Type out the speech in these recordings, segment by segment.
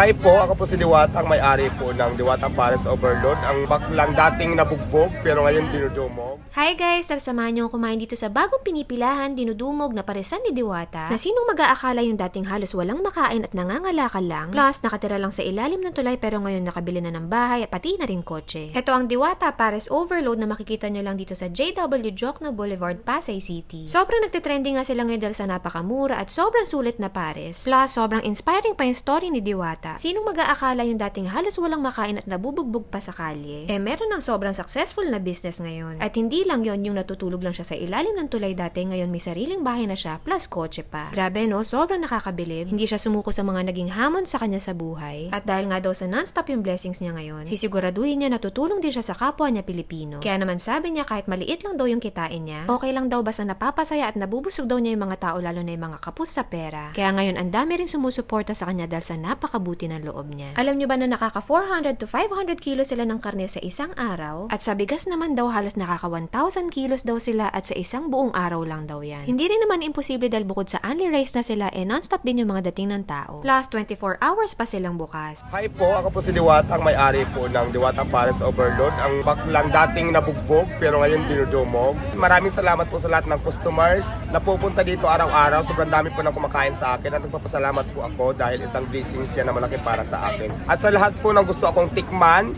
Hi po, ako po si Diwata, ang may-ari po ng Diwata Paris Overload. Ang baklang dating nabugbog pero ngayon dinudumog. Hi guys! Nagsamahan niyo kumain dito sa bagong pinipilahan, dinudumog na paresan ni Diwata na sinong mag-aakala yung dating halos walang makain at nangangalakal lang plus nakatira lang sa ilalim ng tulay pero ngayon nakabili na ng bahay at pati na rin kotse. Ito ang Diwata Pares Overload na makikita nyo lang dito sa JW Jokno Boulevard, Pasay City. Sobrang nagtitrending nga sila ngayon dahil sa napakamura at sobrang sulit na pares. Plus, sobrang inspiring pa yung story ni Diwata. Sinong mag-aakala yung dating halos walang makain at nabubugbog pa sa kalye? Eh, meron ng sobrang successful na business ngayon. At hindi lang yon yung natutulog lang siya sa ilalim ng tulay dati, ngayon may sariling bahay na siya, plus kotse pa. Grabe no, sobrang nakakabilib. Hindi siya sumuko sa mga naging hamon sa kanya sa buhay. At dahil nga daw sa non-stop yung blessings niya ngayon, sisiguraduhin niya na tutulong din siya sa kapwa niya Pilipino. Kaya naman sabi niya kahit maliit lang daw yung kitain niya, okay lang daw basta napapasaya at nabubusog daw niya yung mga tao lalo na yung mga kapus sa pera. Kaya ngayon ang dami rin sumusuporta sa kanya dahil sa napakabuti ng loob niya. Alam niyo ba na nakaka 400 to 500 kilos sila ng karne sa isang araw? At sa bigas naman daw halos nakaka 1,000 kilos daw sila at sa isang buong araw lang daw yan. Hindi rin naman imposible dahil bukod sa only rice na sila, eh non-stop din yung mga dating ng tao. Plus 24 hours pa silang bukas. Hi po, ako po si Diwata, ang may-ari po ng Diwata Paris Overload. Ang baklang dating nabugbog pero ngayon dinudumog. Maraming salamat po sa lahat ng customers na pupunta dito araw-araw. Sobrang dami po nang kumakain sa akin at nagpapasalamat po ako dahil isang blessings yan na malaki para sa akin. At sa lahat po ng gusto akong tikman,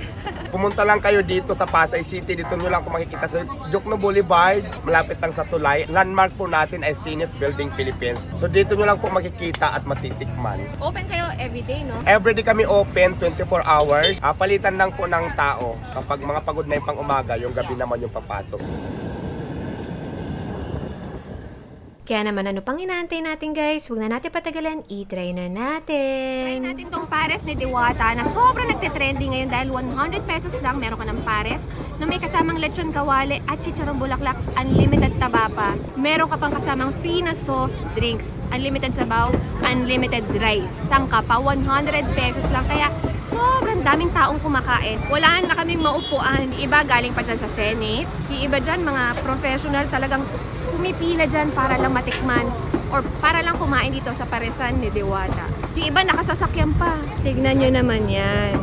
pumunta lang kayo dito sa Pasay City. Dito nyo lang kung makikita sa Jokno Boulevard, malapit lang sa Tulay. Landmark po natin ay Sinit Building Philippines. So dito nyo lang po makikita at matitikman. Open kayo everyday, no? Everyday kami open 24 hours. Ah, palitan lang po ng tao. Kapag mga pagod na yung pang umaga, yung gabi naman yung papasok. Kaya naman ano pang inaantay natin guys? Huwag na natin patagalan, i-try na Try natin. natin tong pares ni Diwata na sobrang nagtitrending ngayon dahil 100 pesos lang meron ka ng pares na may kasamang lechon kawali at chicharong bulaklak, unlimited taba pa. Meron ka pang kasamang free na soft drinks, unlimited sabaw, unlimited rice. Sangka pa, 100 pesos lang. Kaya sobrang daming taong kumakain. Wala na kaming maupuan. Iba galing pa dyan sa Senate. Iba dyan, mga professional talagang pumipila dyan para lang matikman or para lang kumain dito sa paresan ni Diwata. Yung iba nakasasakyan pa. Tignan nyo naman yan.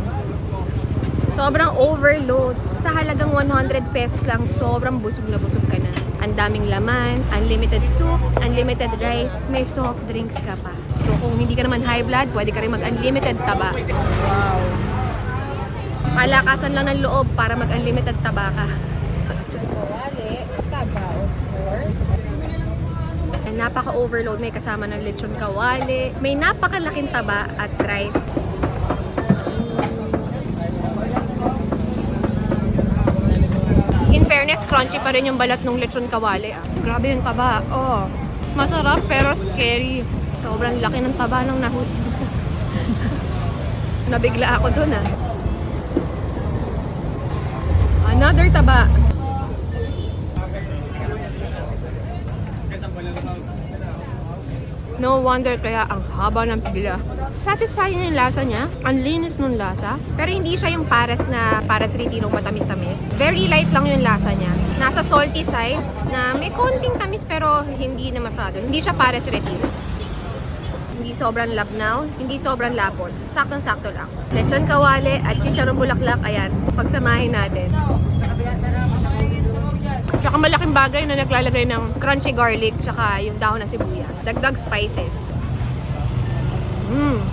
Sobrang overload. Sa halagang 100 pesos lang, sobrang busog na busog ka na. Ang daming laman, unlimited soup, unlimited rice, may soft drinks ka pa. So kung hindi ka naman high blood, pwede ka rin mag-unlimited taba. Wow. Palakasan lang ng loob para mag-unlimited taba ka. Kawali, taba, of course. Napaka-overload. May kasama ng lechon kawali. May napakalaking taba at rice. In fairness, crunchy pa rin yung balat ng lechon kawali. Ah. Grabe yung taba. Oh. Masarap pero scary. Sobrang laki ng taba ng nahut. Nabigla ako dun ah. Another taba. No wonder kaya ang haba ng pila. Satisfying yung lasa niya. Ang linis ng lasa. Pero hindi siya yung pares na pares retinong matamis-tamis. Very light lang yung lasa niya. Nasa salty side na may konting tamis pero hindi na masyado. Hindi siya pares retino. Hindi sobrang labnaw, hindi sobrang lapot. Saktong-sakto lang. Lechon kawali at chicharong bulaklak, ayan, pagsamahin natin. Tsaka malaking bagay na naglalagay ng crunchy garlic tsaka yung dahon ng sibuyas. Dagdag spices. Mmm.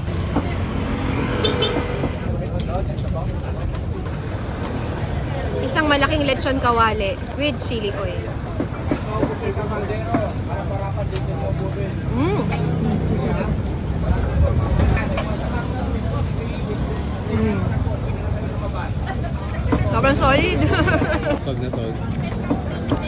Isang malaking lechon kawali with chili oil. Mmm. Mm. Sobrang solid. Solve na solve.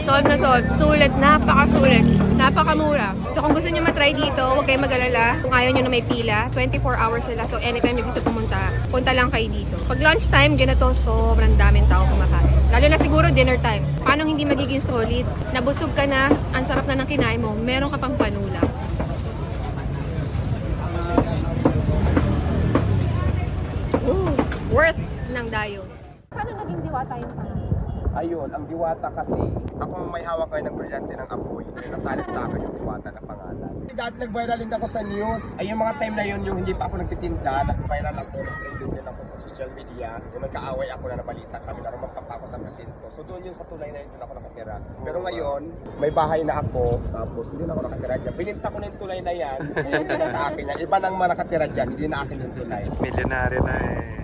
Solve na solve. Sulit. Napakasulit. Napakamura. So kung gusto nyo matry dito, huwag kayong mag-alala. Kung ayaw nyo na may pila, 24 hours sila. So anytime nyo gusto pumunta, punta lang kayo dito. Pag lunchtime, ganito, sobrang daming tao kumakain. Lalo na siguro dinner time. Paano hindi magiging solid? Nabusog ka na, ang sarap na ng kinain mo, meron ka pang panulang. Ooh, worth ng dayo. Paano naging diwata yung pangalan? Ayun, ang diwata kasi, Ako ang may hawak ngayon ng brilyante ng apoy. Yung nasalit sa akin yung diwata na pangalan. Dati nag-viral din ako sa news. Ay yung mga time na yun, yung hindi pa ako nagtitinda, nag-viral ako, nag-trending din ako sa social media. Yung may kaaway ako na nabalita kami na rumampa pa ako sa presinto. So doon yun sa tulay na yun, doon ako nakatira. Pero ngayon, may bahay na ako, tapos hindi na ako nakatira dyan. Bininta ko na yung tulay na yan, hindi na sa akin yan. Iba nang mga nakatira dyan, hindi na akin yung tulay. Milyonaryo na eh.